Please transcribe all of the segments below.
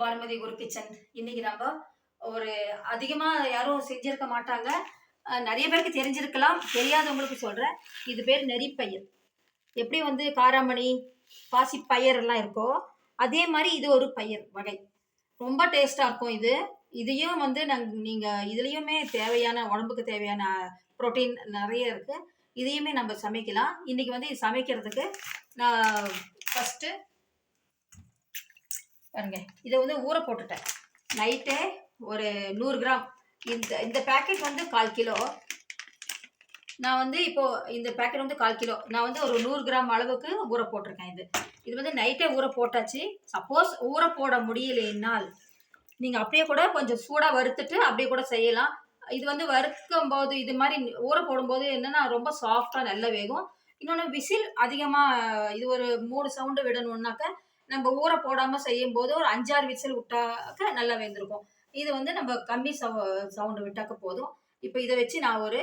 பானுமதி ஒரு கிச்சன் இன்னைக்கு நம்ம ஒரு அதிகமாக யாரும் செஞ்சிருக்க மாட்டாங்க. நிறைய பேருக்கு தெரிஞ்சிருக்கலாம். தெரியாதவங்களுக்கு சொல்கிறேன் இது பேர் நெறிப்பயிர். எப்படி வந்து காராமணி பாசி பயிர் எல்லாம் இருக்கோ அதே மாதிரி இது ஒரு பயிர் வகை. ரொம்ப டேஸ்ட்டாக இருக்கும் இது. இதையும் வந்து நாங்கள் நீங்கள் இதுலேயுமே தேவையான உடம்புக்கு தேவையான ப்ரோட்டீன் நிறைய இருக்குது இதையுமே நம்ம சமைக்கலாம். இன்றைக்கி வந்து இது சமைக்கிறதுக்கு நான் ஃபஸ்ட்டு பாருங்க இதை வந்து ஊற போட்டுட்டேன். நைட்டே ஒரு நூறு கிராம். இந்த இந்த பேக்கெட் வந்து கால் கிலோ. நான் வந்து இப்போது இந்த பேக்கெட் வந்து கால் கிலோ. நான் வந்து ஒரு நூறு கிராம் அளவுக்கு ஊற போட்டிருக்கேன் இது. இது வந்து நைட்டே ஊற போட்டாச்சு. சப்போஸ் ஊற போட முடியலைன்னால் நீங்கள் அப்படியே கூட கொஞ்சம் சூடாக வறுத்துட்டு அப்படியே கூட செய்யலாம். இது வந்து வறுக்கும் போது இது மாதிரி ஊற போடும்போது என்னென்னா ரொம்ப சாஃப்டாக நல்லா வேகும். இன்னொன்று விசில் அதிகமாக இது ஒரு மூணு சவுண்டு விடணுன்னாக்க நம்ம ஊற போடாமல் செய்யும் போது ஒரு அஞ்சாறு விசில் விட்டாக்க நல்லா வெந்திருக்கும். இது வந்து நம்ம கம்மி சவு சவுண்டு விட்டாக்க போதும். இப்போ இதை வச்சு நான் ஒரு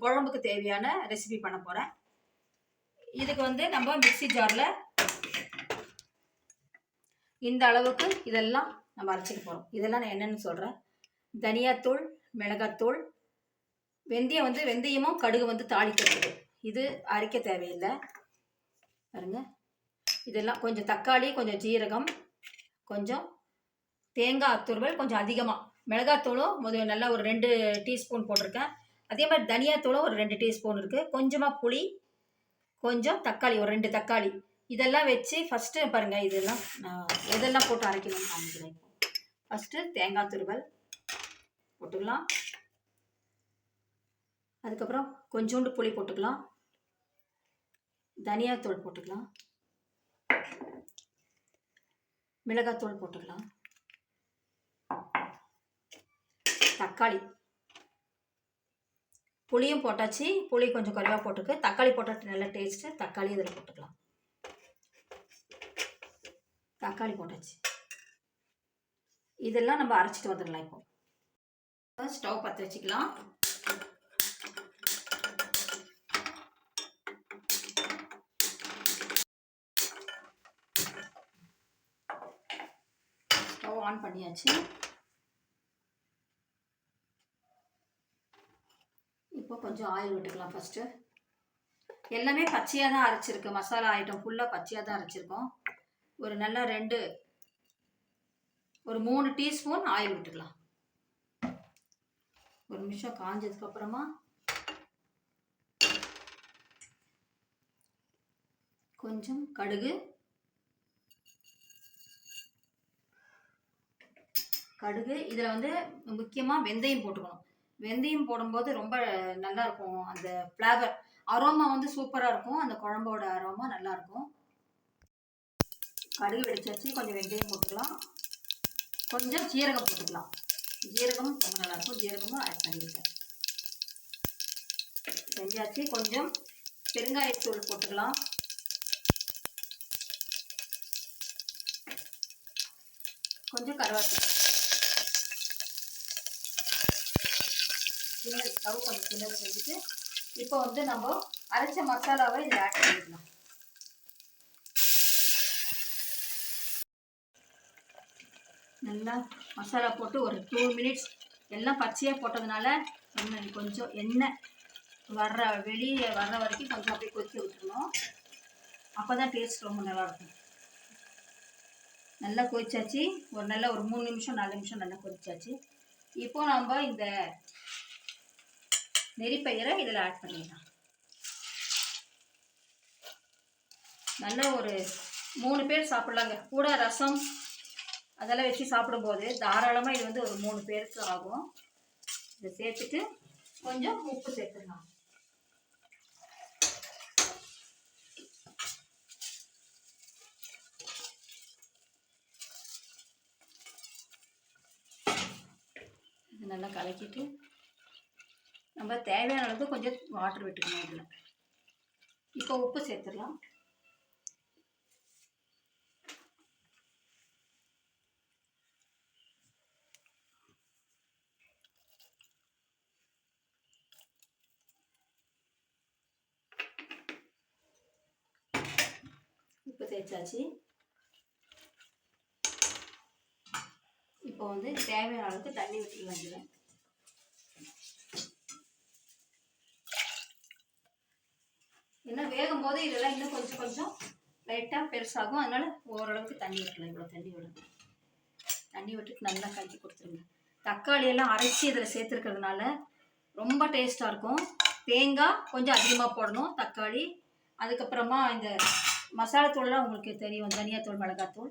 குழம்புக்கு தேவையான ரெசிபி பண்ண போகிறேன் இதுக்கு வந்து நம்ம மிக்ஸி ஜாரில் இந்த அளவுக்கு இதெல்லாம் நம்ம அரைச்சிக்க போகிறோம் இதெல்லாம் நான் என்னென்னு சொல்கிறேன் தனியாத்தூள் மிளகாத்தூள் வெந்தயம் வந்து வெந்தயமும் கடுகு வந்து தாளிக்கிறது இது அரைக்க தேவையில்லை. பாருங்கள் இதெல்லாம் கொஞ்சம் தக்காளி கொஞ்சம் ஜீரகம் கொஞ்சம் தேங்காய் துருவல் கொஞ்சம் அதிகமாக மிளகாத்தூளும் முதல் நல்லா ஒரு ரெண்டு டீஸ்பூன் போட்டிருக்கேன். அதே மாதிரி தனியாத்தூளும் ஒரு ரெண்டு டீஸ்பூன் இருக்குது கொஞ்சமாக புளி கொஞ்சம் தக்காளி ஒரு ரெண்டு தக்காளி. இதெல்லாம் வச்சு ஃபஸ்ட்டு பாருங்கள் இதெல்லாம் நான் எதெல்லாம் போட்டு அரைக்கணும்னு காமிக்கிறேன். ஃபஸ்ட்டு தேங்காய் துருவல் போட்டுக்கலாம். அதுக்கப்புறம் கொஞ்சோண்டு புளி போட்டுக்கலாம். தனியாத்தூள் போட்டுக்கலாம். மிளகாத்தூள் போட்டுக்கலாம். தக்காளி. புளியும் போட்டாச்சு. புளி கொஞ்சம் குறைவாக போட்டுருக்கு தக்காளி போட்டால் நல்லா டேஸ்ட்டு தக்காளி இதில் போட்டுக்கலாம். தக்காளி போட்டாச்சு. இதெல்லாம் நம்ம அரைச்சிட்டு வந்துடலாம் இப்போ. ஸ்டவ் பற்ற வச்சுக்கலாம் ஸ்டவ் ஆன் பண்ணியாச்சு. இப்போ கொஞ்சம் ஆயில் விட்டுக்கலாம் ஃபஸ்ட்டு எல்லாமே பச்சையாக தான் அரைச்சிருக்கு. மசாலா ஐட்டம் ஃபுல்லாக பச்சையாக தான் அரைச்சிருக்கோம். ஒரு நல்லா ரெண்டு ஒரு மூணு டீஸ்பூன் ஆயில் விட்டுக்கலாம். ஒரு நிமிஷம் காஞ்சதுக்கப்புறமா கொஞ்சம் கடுகு கடுகு இதில் வந்து முக்கியமாக வெந்தயம் போட்டுக்கணும். வெந்தயம் போடும்போது ரொம்ப நல்லா இருக்கும் அந்த ஃப்ளேவர் அரோமா வந்து சூப்பராக இருக்கும். அந்த குழம்போட அரோமா நல்லா இருக்கும். கடுகு வெடிச்சாச்சு. கொஞ்சம் வெந்தயம் போட்டுக்கலாம். கொஞ்சம் ஜீரகம் போட்டுக்கலாம். ஜீரகம் ரொம்ப நல்லாயிருக்கும் ஜீரகமும் ஆட் பண்ணிருக்கேன் செஞ்சாச்சு கொஞ்சம் பெருங்காயத்தூள் போட்டுக்கலாம். கொஞ்சம் கருவேப்பிலை சின்ன ஸ்டவ் கொஞ்சம் சின்னது செஞ்சுட்டு இப்போ வந்து நம்ம அரைச்ச மசாலாவை இதில் ஆட் பண்ணிடலாம் நல்லா மசாலா போட்டு ஒரு டூ மினிட்ஸ் எல்லாம் பச்சையாக போட்டதுனால எண்ணெய் கொஞ்சம் எண்ணெய் வர்ற வெளியே வர்ற வரைக்கும் கொஞ்சம் அப்படியே கொதிக்க விட்டுருணும் அப்போ தான் டேஸ்ட் ரொம்ப நல்லாயிருக்கும் நல்லா கொதிச்சாச்சு. ஒரு நல்லா ஒரு மூணு நிமிஷம் நாலு நிமிஷம் நல்லா கொதிச்சாச்சு. இப்போ நம்ம இந்த நெறிப்பயிரை இதில் ஆட் பண்ணிடலாம். நல்ல ஒரு மூணு பேர் சாப்பிட்லாங்க. கூட ரசம் அதெல்லாம் வச்சு சாப்பிடும்போது தாராளமாக இது வந்து ஒரு மூணு பேருக்கு ஆகும். இதை சேர்த்துட்டு கொஞ்சம் உப்பு சேர்த்துடலாம். நல்லா கலக்கிட்டு நம்ம தேவையான அளவுக்கு கொஞ்சம் வாட்டர் விட்டுக்கணும் இதில் இப்போ உப்பு சேர்த்துடலாம். உப்பு தேய்ச்சாச்சு இப்போ வந்து தேவையான அளவுக்கு தண்ணி விட்டுக்கலாம் வந்துடுவேன் ஏன்னா வேகும் போது இதெல்லாம் இன்னும் கொஞ்சம் கொஞ்சம் லைட்டாக பெருசாகும். அதனால ஓரளவுக்கு தண்ணி விட்டுலாம் இவ்வளோ தண்ணி விடுங்க தண்ணி விட்டுட்டு நல்லா கலக்கி கொடுத்துருங்க. தக்காளி எல்லாம் அரைச்சி இதில் சேர்த்துருக்கிறதுனால ரொம்ப டேஸ்ட்டாக இருக்கும். தேங்காய் கொஞ்சம் அதிகமாக போடணும் தக்காளி. அதுக்கப்புறமா இந்த மசாலா தூள்லாம் உங்களுக்கு தெரியும். தனியாத்தூள் மிளகாத்தூள்.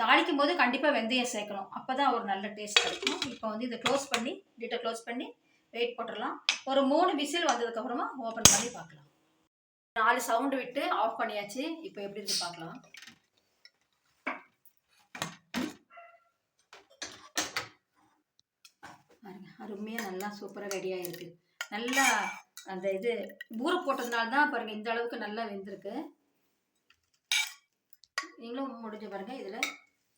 தாளிக்கும் போது கண்டிப்பாக வெந்தயம் சேர்க்கணும். அப்போ தான் ஒரு நல்ல டேஸ்ட் கிடைக்கும். இப்போ வந்து இதை க்ளோஸ் பண்ணி லிட்டை க்ளோஸ் பண்ணி வெயிட் போட்டுடலாம். ஒரு மூணு விசில் வந்ததுக்கப்புறமா ஓப்பன் பண்ணி பார்க்கலாம். நாலு சவுண்டு விட்டு ஆஃப் பண்ணியாச்சு. இப்போ எப்படி இருக்கு பார்க்கலாம். அருமையாக நல்லா சூப்பராக ரெடியாக இருக்குது நல்லா அந்த இது ஊற போட்டதுனால தான் பாருங்கள் இந்த அளவுக்கு நல்லா வெந்திருக்கு. நீங்களும் முடிஞ்ச பாருங்க இதில்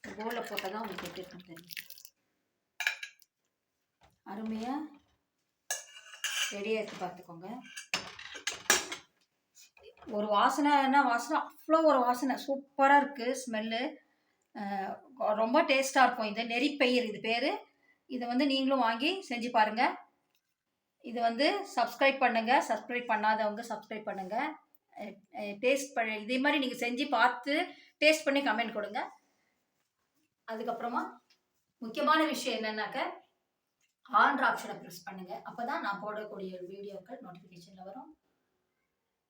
போலில் போட்டால் தான் உங்களுக்கு எப்படி தெரியும். அருமையாக ரெடியாக இருக்கு பார்த்துக்கோங்க. ஒரு வாசனைன்னா வாசனை அவ்வளோ ஒரு வாசனை. சூப்பராக இருக்குது ஸ்மெல்லு ரொம்ப டேஸ்ட்டாக இருக்கும் இது. நெறிப்பயிர் இது பேர். இதை வந்து நீங்களும் வாங்கி செஞ்சு பாருங்கள் இது வந்து சப்ஸ்கிரைப் பண்ணுங்கள் சப்ஸ்கிரைப் பண்ணாதவங்க சப்ஸ்கிரைப் பண்ணுங்கள் டேஸ்ட் பண்ண இதே மாதிரி நீங்கள் செஞ்சு பார்த்து டேஸ்ட் பண்ணி கமெண்ட் கொடுங்க. அதுக்கப்புறமா முக்கியமான விஷயம் என்னன்னாக்க ஆன்ற ஆப்ஷனை ப்ரெஸ் பண்ணுங்கள் அப்போ தான் நான் போடக்கூடிய வீடியோக்கள் நோட்டிஃபிகேஷனில் வரும்.